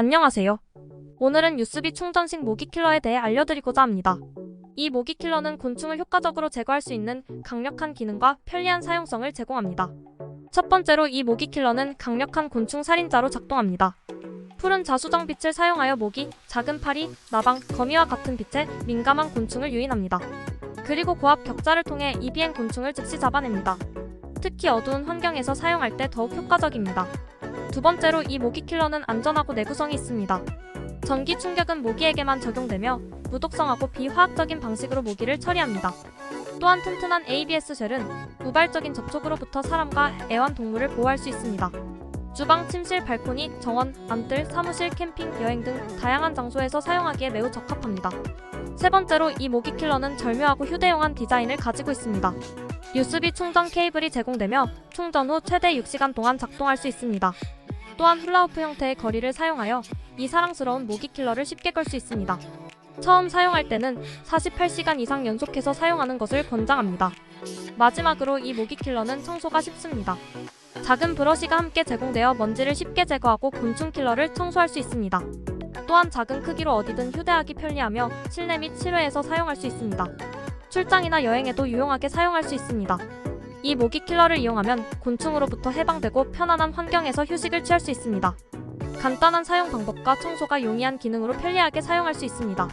안녕하세요. 오늘은 USB 충전식 모기킬러에 대해 알려드리고자 합니다. 이 모기킬러는 곤충을 효과적으로 제거할 수 있는 강력한 기능과 편리한 사용성을 제공합니다. 첫 번째로 이 모기킬러는 강력한 곤충 살인자로 작동합니다. 푸른 자수정 빛을 사용하여 모기, 작은 파리, 나방, 거미와 같은 빛에 민감한 곤충을 유인합니다. 그리고 고압 격자를 통해 이 비행 곤충을 즉시 잡아냅니다. 특히 어두운 환경에서 사용할 때 더욱 효과적입니다. 두 번째로 이 모기킬러는 안전하고 내구성이 있습니다. 전기 충격은 모기에게만 적용되며 무독성하고 비화학적인 방식으로 모기를 처리합니다. 또한 튼튼한 ABS 쉘은 우발적인 접촉으로부터 사람과 애완동물을 보호할 수 있습니다. 주방, 침실, 발코니, 정원, 안뜰, 사무실, 캠핑, 여행 등 다양한 장소에서 사용하기에 매우 적합합니다. 세 번째로 이 모기킬러는 절묘하고 휴대용한 디자인을 가지고 있습니다. USB 충전 케이블이 제공되며 충전 후 최대 6시간 동안 작동할 수 있습니다. 또한 훌라후프 형태의 거리를 사용하여 이 사랑스러운 모기 킬러를 쉽게 걸 수 있습니다. 처음 사용할 때는 48시간 이상 연속해서 사용하는 것을 권장합니다. 마지막으로 이 모기 킬러는 청소가 쉽습니다. 작은 브러쉬가 함께 제공되어 먼지를 쉽게 제거하고 곤충 킬러를 청소할 수 있습니다. 또한 작은 크기로 어디든 휴대하기 편리하며 실내 및 실외에서 사용할 수 있습니다. 출장이나 여행에도 유용하게 사용할 수 있습니다. 이 모기 킬러를 이용하면 곤충으로부터 해방되고 편안한 환경에서 휴식을 취할 수 있습니다. 간단한 사용 방법과 청소가 용이한 기능으로 편리하게 사용할 수 있습니다.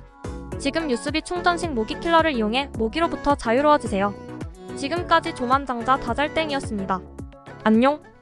지금 USB 충전식 모기 킬러를 이용해 모기로부터 자유로워지세요. 지금까지 조만장자 다잘땡이었습니다. 안녕!